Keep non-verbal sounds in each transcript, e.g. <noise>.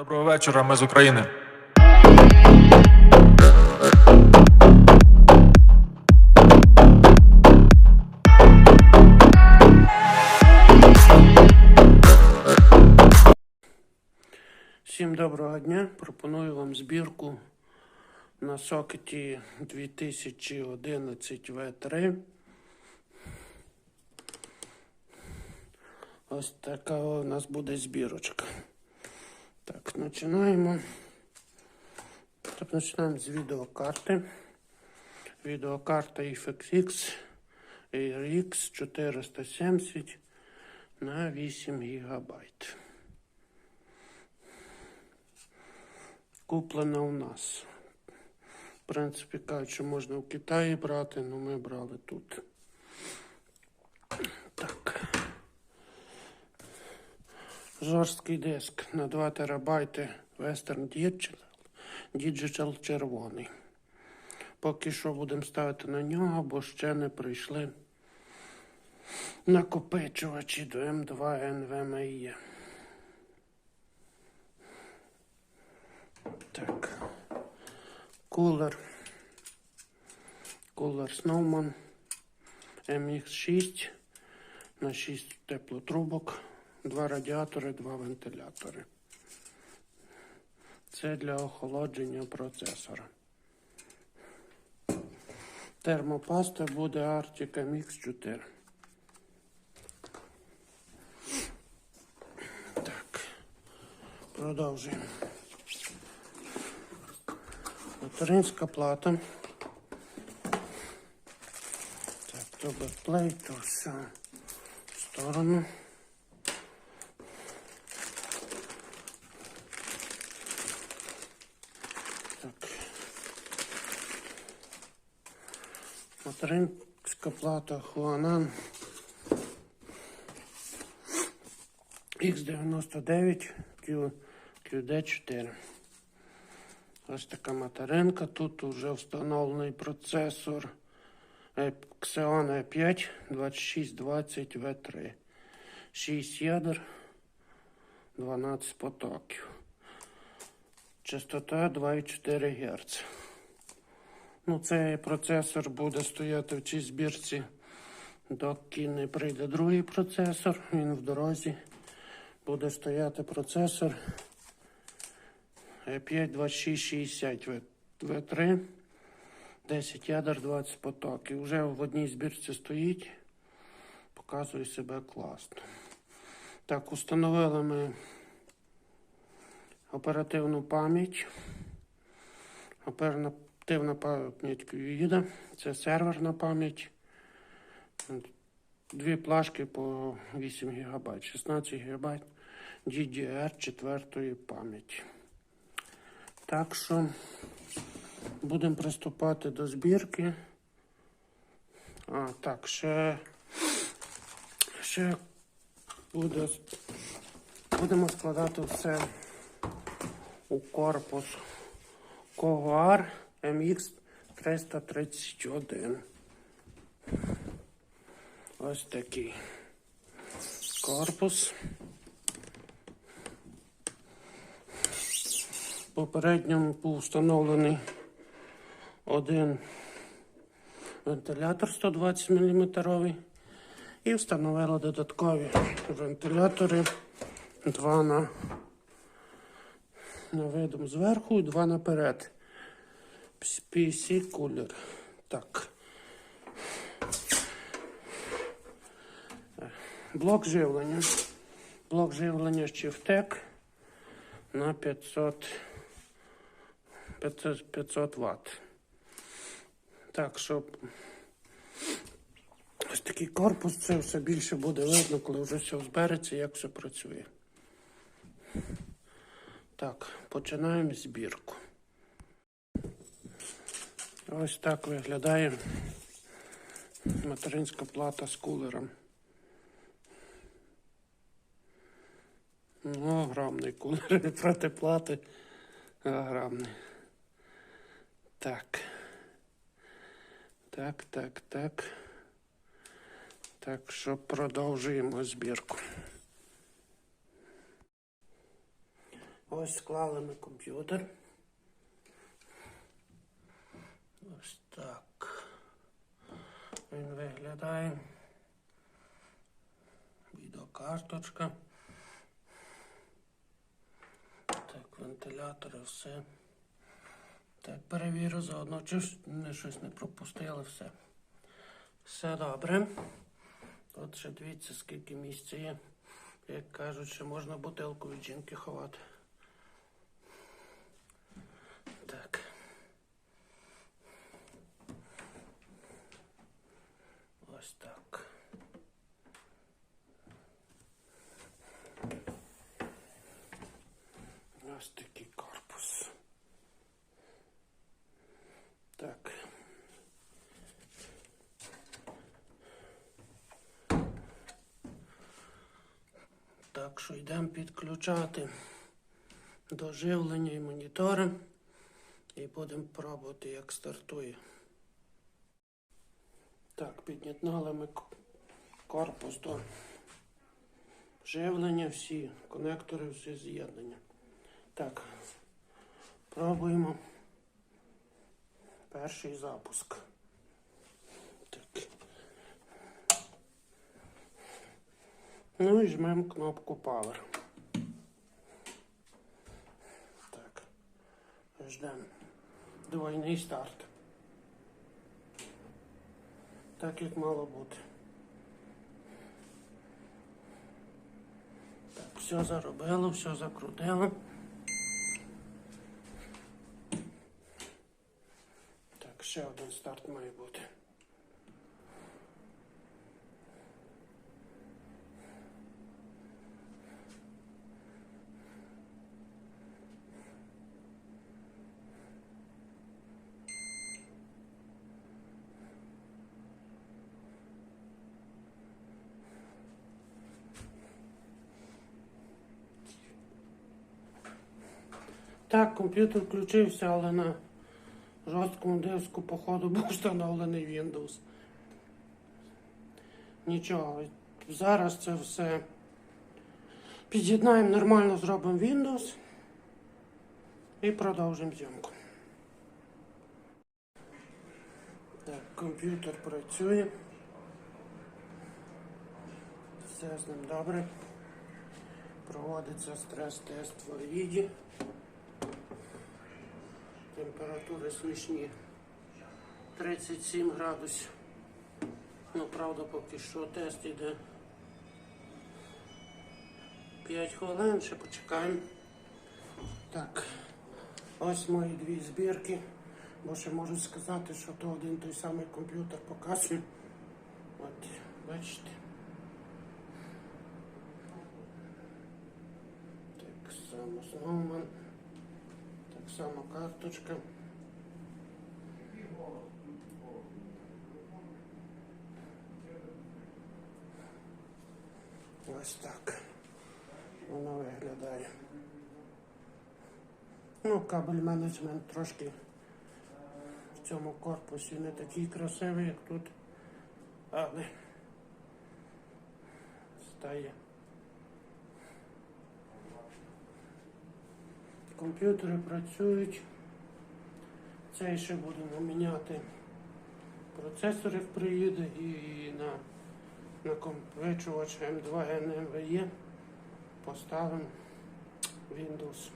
Доброго вечора, ми з України. Всім доброго дня. Пропоную вам збірку на сокеті 2011 V3. Ось така у нас буде збірочка. Так, починаємо. Так, починаємо з відеокарти. Відеокарта FXX RX 470 на 8 гігабайт. Куплена у нас. В принципі, кажуть, що можна в Китаї брати, але ми брали тут. Так. Жорсткий диск на 2 терабайти Western Digital, Digital червоний. Поки що будемо ставити на нього, бо ще не прийшли накопичувачі до М2 NVMe. Так. Кулер. Кулер Snowman MX6 на 6 теплотрубок, два радіатори, два вентилятори. Це для охолодження процесора. Термопаста буде Arctic MX4. Так. Продовжуємо. Материнська плата. Так, то бекплей, то все в сторону. Материнська плата Huanan X99 Q, QD4. Ось така материнка. Тут вже встановлений процесор Xeon E5 2620 V3. 6 ядер, 12 потоків. Частота 2,4 Гц. Ну, цей процесор буде стояти в цій збірці, доки не прийде другий процесор. Він в дорозі. Буде стояти процесор e 5 2660 v 3 10 ядер, 20 потоків. Вже в одній збірці стоїть, показує себе класно. Так, установили ми оперативну пам'ять. Оперативна пам'ять QIDA, це серверна пам'ять. Дві плашки по 8 ГБ, 16 ГБ DDR 4 пам'яті. Так що будемо приступати до збірки. А, так, ще, ще буде, будемо складати все у корпус Когуар MX 331. Ось такий корпус. Попередньо був встановлений один вентилятор 120 мм і встановили додаткові вентилятори два на, на видом зверху і два наперед. PC кулер. Так. Блок живлення. Блок живлення Chieftec на 500 500, 500 Вт. Так, щоб ось такий корпус, це все більше буде видно, коли вже все збереться, як все працює. Так, починаємо збірку. Ось так виглядає материнська плата з кулером. Ну, огромний кулер <laughs> проти плати. Огромний. Так. Так, так, так. Так що продовжуємо збірку. Ось склали ми комп'ютер. Ось так. Він виглядає. Відеокарточка. Так, вентилятори, все. Так, перевірю заодно, чи не щось не пропустили, все. Все добре. От ще дивіться, скільки місця є. Як кажуть, що можна бутилку від жінки ховати. Так. Ось так. Ось такий корпус. Так. Так що йдемо підключати до живлення і монітора і будемо пробувати, як стартує. Так, під'єднали ми корпус до живлення, всі конектори, всі з'єднання. Так, пробуємо перший запуск. Так. Ну і жмемо кнопку Power. Так. Ждемо. Двойний старт. Так як мало бути. Так, все заробило, все закрутило. Так, ще один старт має бути. Так, комп'ютер включився, але на жорсткому диску, походу, був встановлений Windows. Нічого, зараз це все під'єднаємо нормально, зробимо Windows і продовжимо зйомку. Так, комп'ютер працює. Все з ним добре. Проводиться стрес-тест в Оріді. Температури смішні 37 градусів. Ну, правда, поки що тест іде 5 хвилин, ще почекаємо. Так, ось мої дві збірки. Бо ще можу сказати, що то один той самий комп'ютер показує. От, бачите. Так само Snowman. Само карточка. Ось так воно виглядає. Ну, кабель менеджмент трошки в цьому корпусі не такий красивий, як тут, але стає. Комп'ютери працюють. Цей ще будемо міняти. Процесор як приїде і на накопичувач М2 NMVE поставимо Windows.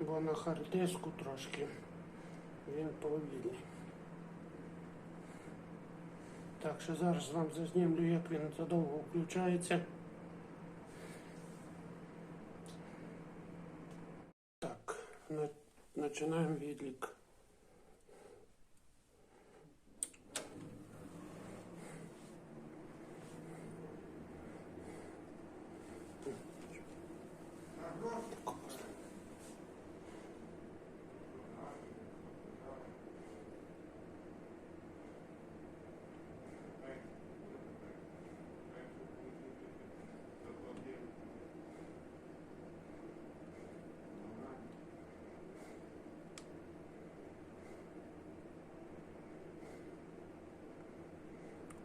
Бо на хард-диску трошки він повільний. Так що зараз вам зазнімлю, як він задовго включається. Так, на- починаємо відлік.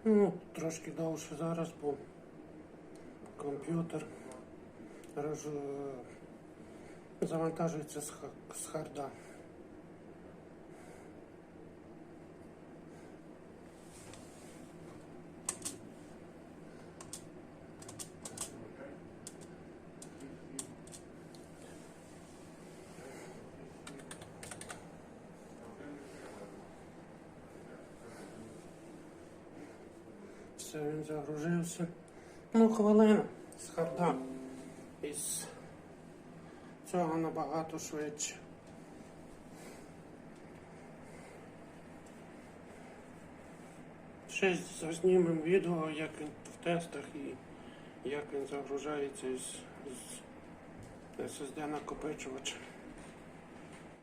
Ну, трошки довше зараз, бо комп'ютер роз... Завантажується з, ха- з харда. Все, він загружився. Ну, хвилина з харда. Із цього набагато швидше. Ще знімемо відео, як він в тестах і як він загружається із, з SSD накопичувача.